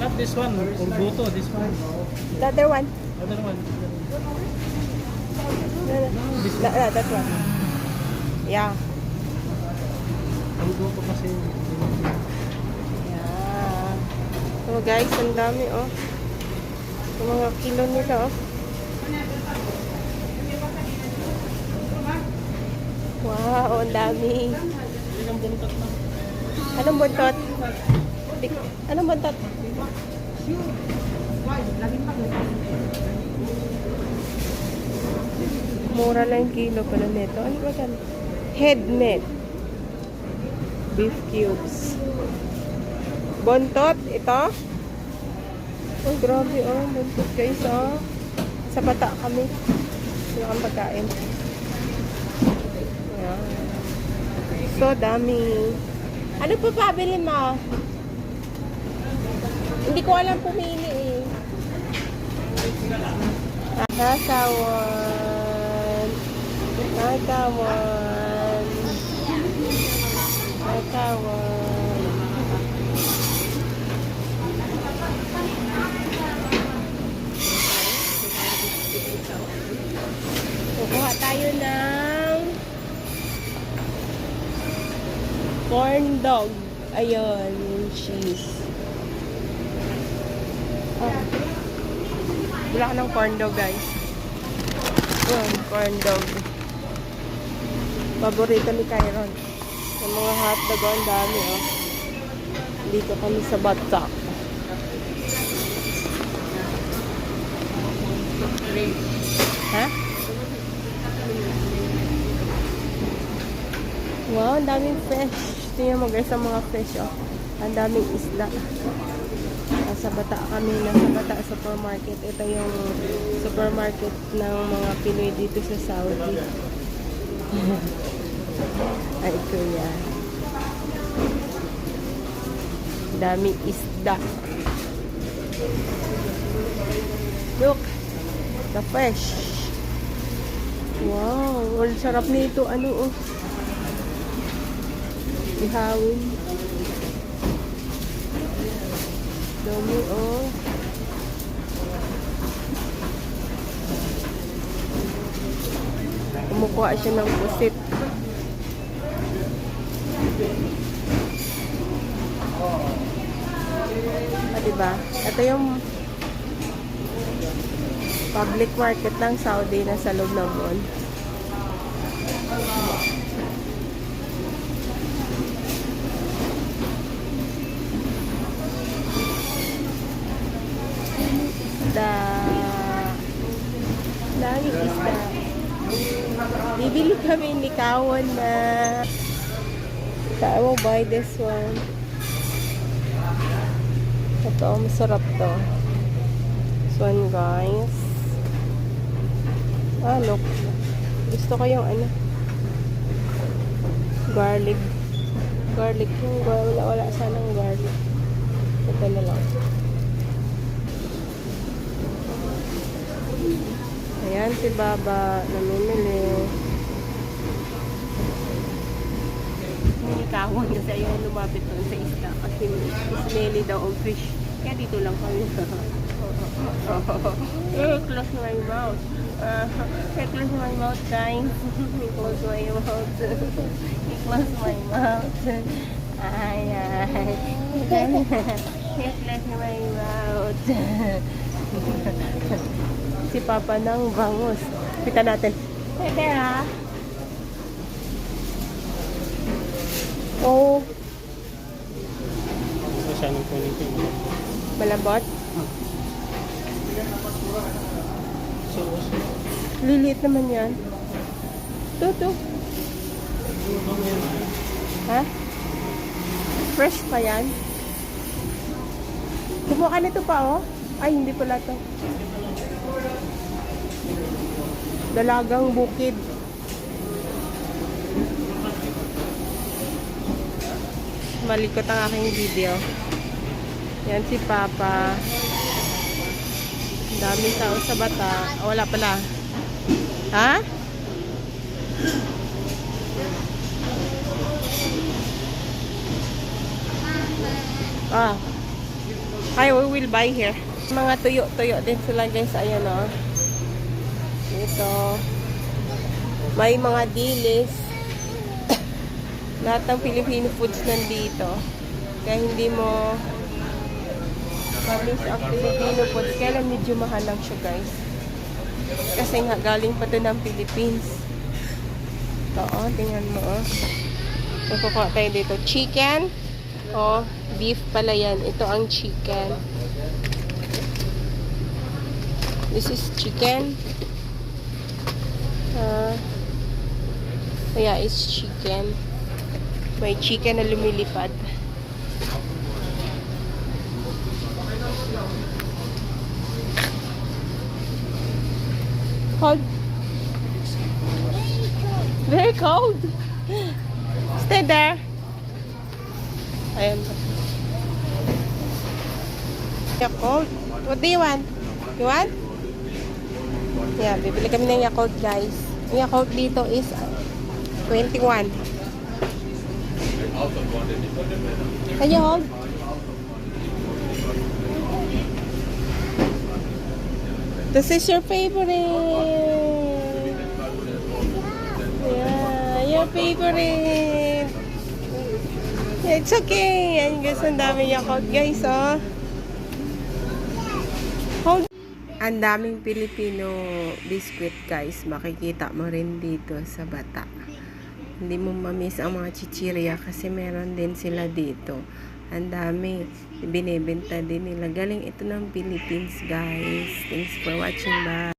Not this one, Urbuto, this one. The other one. Other one. No, no. That, that, that one. Yeah. Urbuto kasi. Yeah. So guys, ang dami oh. Yung mga kilo nila oh. Wow, ang dami. Ilang buntot. Anong buntot? Big- Anong buntot? Mura lang kilo pala nito. Ano ba yan? Head net. Beef cubes. Buntot, ito. Oh, grabe oh. Buntot guys oh. Sa bata kami. Yung ang pagkain. Ayan. So dami. Ano pa pabili mo? Hindi ko alam pumili eh. Nakawan. Nakawan. Nakawan. Kukuha tayo ng corn dog. Ayun, cheese. Ah. Wala ka ng corn dog, guys. Yun, corn dog. Paborito ni Kyron. Yung mga hotdog, ang dami, oh. Dito kami sa Batak. Ha? Wow, ang daming fish. Tingnan mo guys ang mga fish, oh. Ang daming isda. Nasa bata kami, nasa bata supermarket. Ito yung supermarket ng mga Pinoy dito sa Saudi. Ay, kuya. Daming isda. Look, the fish. Wow, ang sarap nito. Ano, oh. Ihawin. Dami, oh. Kumukuha siya ng pusit. Ah, diba? Ito yung public market ng Saudi na sa loob ng mall. isda. Daming isda. Bibili kami ni Kawan na I will buy this one. Ito, masarap to. This one, guys. Ah, look. Gusto ko yung ano. Garlic. Garlic yung wala, wala sanang garlic. Ito na lang. Ayan si Baba, namimili. Nilikawan kasi ayaw lumapit doon sa isda kasi smelly daw ang fish. Kaya dito lang kami. eh, close my mouth. Uh, eh, close my mouth, guys. close my mouth. close my mouth. Ay, ay. close my mouth. si Papa ng bangus. Kita natin. Teka ha. Oh, Gusto siya nung kunin ko yung malambot. So, Liliit naman yan. Ito, ito. Ha? Fresh pa yan? Kumuha ka nito pa, oh. Ay, hindi pala to. Dalagang bukid. Malikot ang aking video. Yan si Papa. Daming tao sa bata. Ah, Wala pala. Ha? Ah. Hi, we will buy here. Mga tuyo-tuyo din sila guys. Ayan o. Ito. May mga dilis. Lahat ng Filipino foods nandito. Kaya hindi mo Mamis ang Filipino foods. Kaya lang medyo mahal lang siya guys. Kasi nga galing pa doon ng Philippines. Ito oh, tingnan mo oh. Magkukuha tayo dito. Chicken. Oh, beef pala yan. Ito ang chicken. This is chicken. Ah, yeah, it's chicken. May chicken na lumilipad. Cold. Very cold. Stay there. Ayan. Yakult. What do you want? You want? Yeah, bibili kami ng Yakult, guys. Ang Yakult dito is uh, 21. Can you? This is your favorite. Yeah, your favorite. It's okay. Yan guys, ang dami Yakult guys, oh. Hold. Ang daming Filipino biscuit guys. Makikita mo rin dito sa bata. Hindi mo mamiss ang mga chichirya kasi meron din sila dito. Ang dami. Binibenta din nila. Galing ito ng Philippines guys. Thanks for watching. Bye.